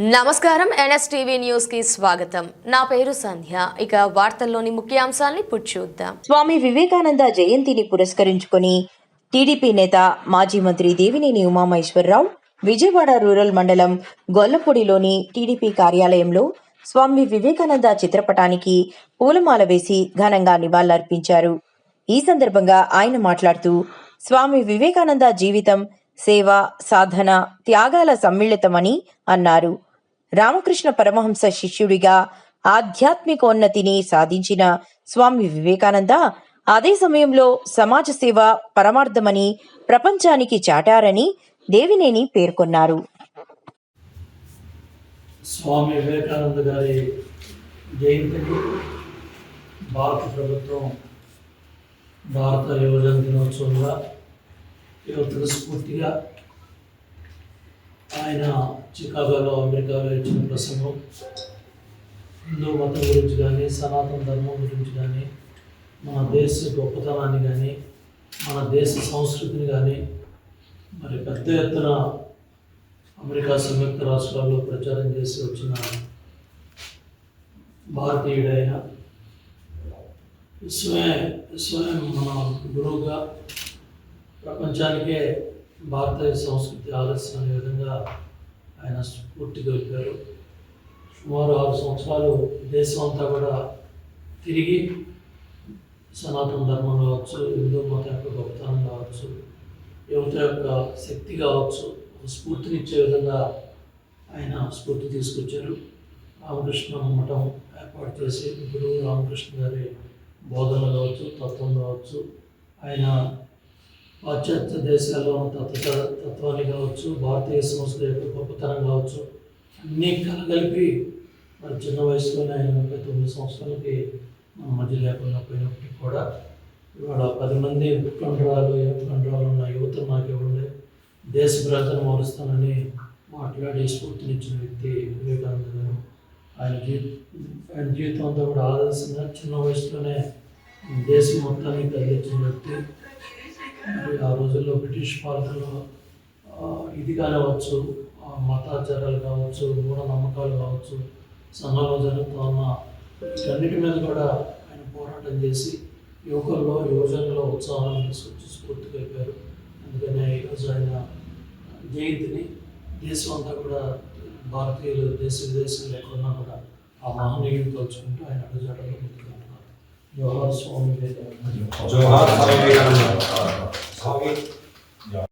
నమస్కారం ఎన్ఎస్టీవీ న్యూస్కి స్వాగతం. నా పేరు సంధ్య. ఇక వార్తల్లోని ముఖ్యాంశాల్ని చూద్దాం. స్వామి వివేకానంద జయంతిని పురస్కరించుకొని టీడీపీ నేత మాజీ మంత్రి దేవినేని ఉమామహేశ్వరరావు విజయవాడ రూరల్ మండలం గొల్లపూడిలోని టీడీపీ కార్యాలయంలో స్వామి వివేకానంద చిత్రపటానికి పూలమాల వేసి ఘనంగా నివాళులర్పించారు. ఈ సందర్భంగా ఆయన మాట్లాడుతూ స్వామి వివేకానంద జీవితం సేవ సాధన త్యాగాల సమ్మిళితమని అన్నారు. రామకృష్ణ పరమహంస శిష్యుడిగా ఆధ్యాత్మికోన్నతిని సాధించిన స్వామి వివేకానంద అదే సమయంలో సమాజ సేవ పరమార్థమని ప్రపంచానికి చాటారని దేవినేని పేర్కొన్నారు. స్వామి వివేకానంద గారి జయంతిని భారత ప్రభుత్వం భారత యువజన దినోత్సవంగా యువతకు స్ఫూర్తిగా ఆయన చికాగోలో అమెరికాలో ఇచ్చిన ప్రసంగం. హిందూ మతం గురించి కానీ సనాతన ధర్మం గురించి కానీ మన దేశ గొప్పతనాన్ని కానీ మన దేశ సంస్కృతిని కానీ మరి పెద్ద ఎత్తున అమెరికా సంయుక్త రాష్ట్రాల్లో ప్రచారం చేసి వచ్చిన భారతీయుడైన స్వయం స్వయం మన గురువుగా ప్రపంచానికే భారతీయ సంస్కృతి ఆలస్యం అనే విధంగా ఆయన స్ఫూర్తి వెళ్ళారు. సుమారు ఆరు సంవత్సరాలు దేశం అంతా కూడా తిరిగి సనాతన ధర్మం కావచ్చు హిందూ మతం యొక్క గొప్పతనం కావచ్చు యువత యొక్క శక్తి కావచ్చు స్ఫూర్తినిచ్చే విధంగా ఆయన స్ఫూర్తి తీసుకొచ్చారు. రామకృష్ణ మఠం ఏర్పాటు చేసి గురువు రామకృష్ణ గారి బోధనలు కావచ్చు తత్వం కావచ్చు ఆయన పాశ్చాత్య దేశాల్లో ఉన్న తత్వ తత్వాన్ని కావచ్చు భారతీయ సంస్కృతి యొక్క గొప్పతనం కావచ్చు అన్నీ కలగలిపి మరి చిన్న వయసులోనే ఆయన ముప్పై తొమ్మిది సంవత్సరాలకి మన మధ్య లేకుండా పోయినప్పటికీ కూడా ఇవాళ పది మంది ఉత్కంఠరాలు ఉత్కంఠరాలు ఉన్న యువత నాకు ఇవ్వండి. దేశ ప్రజలను మారుస్తానని మాట్లాడి స్ఫూర్తినిచ్చిన వ్యక్తి వివేకానంద గారు. ఆయన జీవి ఆయన జీవితం అంతా కూడా ఆదర్శంగా చిన్న వయసులోనే దేశం మొత్తాన్ని కలిగించిన వ్యక్తి. ఆ రోజుల్లో బ్రిటిష్ పాలకులు ఇది కానివచ్చు మతాచారాలు కావచ్చు మూఢనమ్మకాలు కావచ్చు సంఘంలో జరుగుతూ ఉన్న వీటన్నిటి మీద కూడా ఆయన పోరాటం చేసి యువకుల్లో యువజనుల్లో ఉత్సాహాన్ని తీసుకొచ్చి స్ఫూర్తి కలిపారు అందుకనే ఈరోజు ఆయన జయంతిని దేశం అంతా కూడా భారతీయులు దేశ విదేశాలు ఎక్కడున్నా కూడా ఆ మహనీయులు తలుచుకుంటూ ఆయన అడుగుజాడలో ముందుకు జవహర్ స్వామి వివేకానంద స్వామి వివేకానంద cái giỏ